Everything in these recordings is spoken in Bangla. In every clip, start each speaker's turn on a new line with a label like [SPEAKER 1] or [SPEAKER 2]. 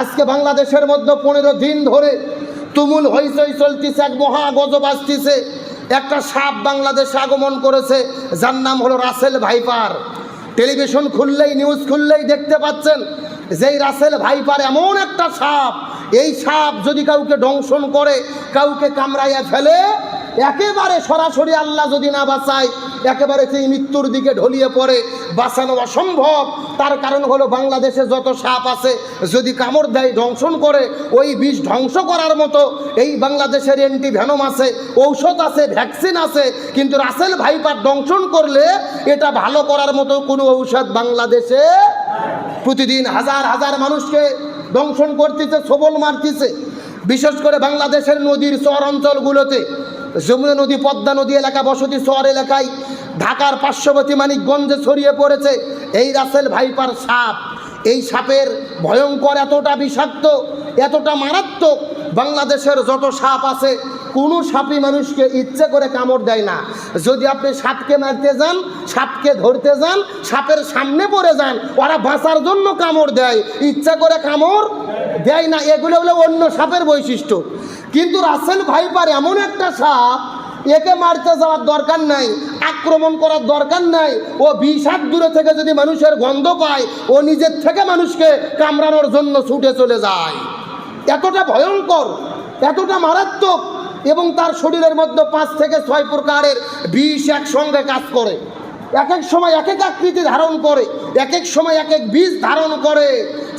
[SPEAKER 1] আজকে বাংলাদেশের মধ্যে পনেরো দিন ধরে তুমুল হইচই চলতেছে, এক মহা গজব আসতেছে। একটা সাপ বাংলাদেশে আগমন করেছে, যার নাম হলো রাসেল ভাইপার। টেলিভিশন খুললেই, নিউজ খুললেই দেখতে পাচ্ছেন যেই রাসেল ভাইপার এমন একটা সাপ। এই সাপ যদি কাউকে দংশন করে, কাউকে কামড়াইয়া ফেলে একেবারে সরাসরি আল্লাহ যদি না বাঁচায়, একেবারে সেই মৃত্যুর দিকে ঢলিয়ে পড়ে, বাঁচানো অসম্ভব। তার কারণ হলো বাংলাদেশে যত সাপ আছে, যদি কামড় দেয় দংশন করে, ওই বিষ ধ্বংস করার মতো এই বাংলাদেশের অ্যান্টি ভ্যানম আছে, ঔষধ আছে, ভ্যাকসিন আছে, কিন্তু রাসেল ভাইপার দংশন করলে এটা ভালো করার মতো কোনো ঔষধ বাংলাদেশে প্রতিদিন হাজার হাজার মানুষকে দংশন করতেছে, সবল মারতেছে। বিশেষ করে বাংলাদেশের নদীর চর অঞ্চলগুলোতে যমুনা নদী, পদ্মা নদী এলাকা, বসতি শহর এলাকায় ঢাকার পার্শ্ববর্তী মানিকগঞ্জে ছড়িয়ে পড়েছে এই রাসেল ভাইপার সাপ। এই সাপের ভয়ঙ্কর এতটা বিষাক্ত, এতটা মারাত্মক বাংলাদেশের যত সাপ আছে, কোনো সাপই মানুষকে ইচ্ছে করে কামড় দেয় না। যদি আপনি সাপকে মারতে যান, সাপকে ধরতে যান, সাপের সামনে পড়ে যান, ওরা বাঁচার জন্য কামড় দেয়। ইচ্ছা করে কামড় দেয় না, এগুলো হলো অন্য সাপের বৈশিষ্ট্য। কিন্তু রাসেল ভাইপার এমন একটা সাপ, একে মারতে যাওয়ার দরকার নাই, আক্রমণ করার দরকার নাই, ও বিষ হাত দূরে থেকে যদি মানুষের গন্ধ পায়, ও নিজের থেকে মানুষকে কামড়ানোর জন্য ছুটে চলে যায়। এতটা ভয়ঙ্কর, এতটা মারাত্মক, এবং তার শরীরের মধ্যে পাঁচ থেকে ছয় প্রকারের বিষ একসঙ্গে কাজ করে। এক এক সময় এক এক আকৃতি ধারণ করে, এক এক সময় এক এক বীজ ধারণ করে,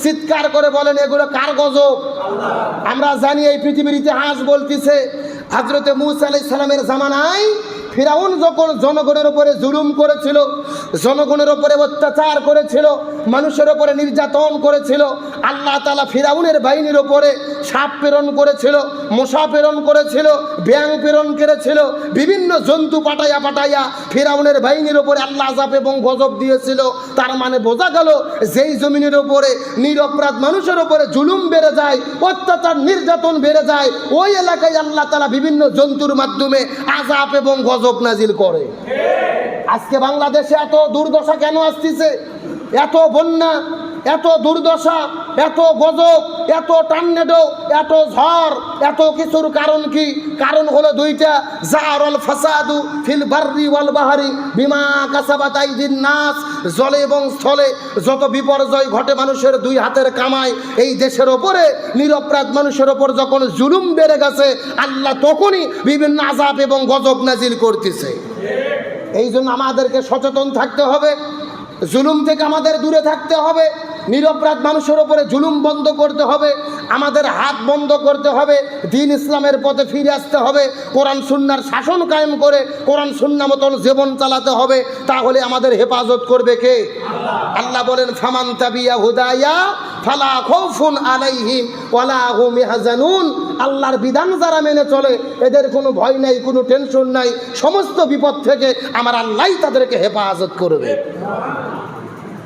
[SPEAKER 1] চিৎকার করে বলেন, এগুলো কার গজব? আমরা জানি এই পৃথিবীর ইতিহাস বলতেছে হাজরতে মুসা আলাইসালামের জামানায় ফিরাউন যখন জনগণের উপরে জুলুম করেছিল, জনগণের উপরে অত্যাচার করেছিল, মানুষের উপরে নির্যাতন করেছিল, আল্লাহ তালা ফিরাউনের বাহিনীর উপরে সাপ প্রেরণ করেছিল, মশা প্রেরণ করেছিল ব্যাং প্রেরণ করেছিল, বিভিন্ন জন্তু পাঠাইয়া পাঠাইয়া ফিরাউনের বাহিনীর উপরে আল্লাহ আজাব এবং গজব দিয়েছিল। তার মানে বোঝা গেল যেই জমিনের উপরে নিরপরাধ মানুষের উপরে জুলুম বেড়ে যায়, অত্যাচার, নির্যাতন বেড়ে যায়, ওই এলাকায় আল্লাহ তালা বিভিন্ন জন্তুর মাধ্যমে আজাব এবং গজব নাজিল করে। আজকে বাংলাদেশে এত দুর্দশা কেন আসতেছে? এত বন্যা এত দুর্দশা, এত গজব, এত টান্নেডো, এত ঝড়, এত কিছুর কারণ কি? কারণ হলো দুইটা, জারল ফাসাদু ফিল বাররি ওয়াল বাহারি বিমা কাসাবাত আইদিন নাস। জলে এবং স্থলে যত বিপর্যয় ঘটে মানুষের দুই হাতের কামায়, এই দেশের ওপরে নিরপরাধ মানুষের ওপর যখন জুলুম বেড়ে গেছে, আল্লাহ তখনই বিভিন্ন আজাব এবং গজব নাজিল করতেছে। এই জন্য আমাদেরকে সচেতন থাকতে হবে, জুলুম থেকে আমাদের দূরে থাকতে হবে। নিরপরাধ মানুষের ওপরে জুলুম বন্ধ করতে হবে, আমাদের হাত বন্ধ করতে হবে, দিন ইসলামের পথে ফিরে আসতে হবে, কোরআন সুন্নার শাসন কায়েম করে কোরআন সুন্না মতন জীবন চালাতে হবে, তাহলে আমাদের হেফাজত করবে কে? আল্লাহ বলেন, ফামান তাবিয়া হুদায়া, ফালা খৌফুন আলাইহিম, ওয়ালা হুম ইয়াহজানুন। আল্লাহর বিধান যারা মেনে চলে, এদের কোনো ভয় নাই, কোনো টেনশন নাই, সমস্ত বিপদ থেকে আমার আল্লাহ তাদেরকে হেফাজত করবে।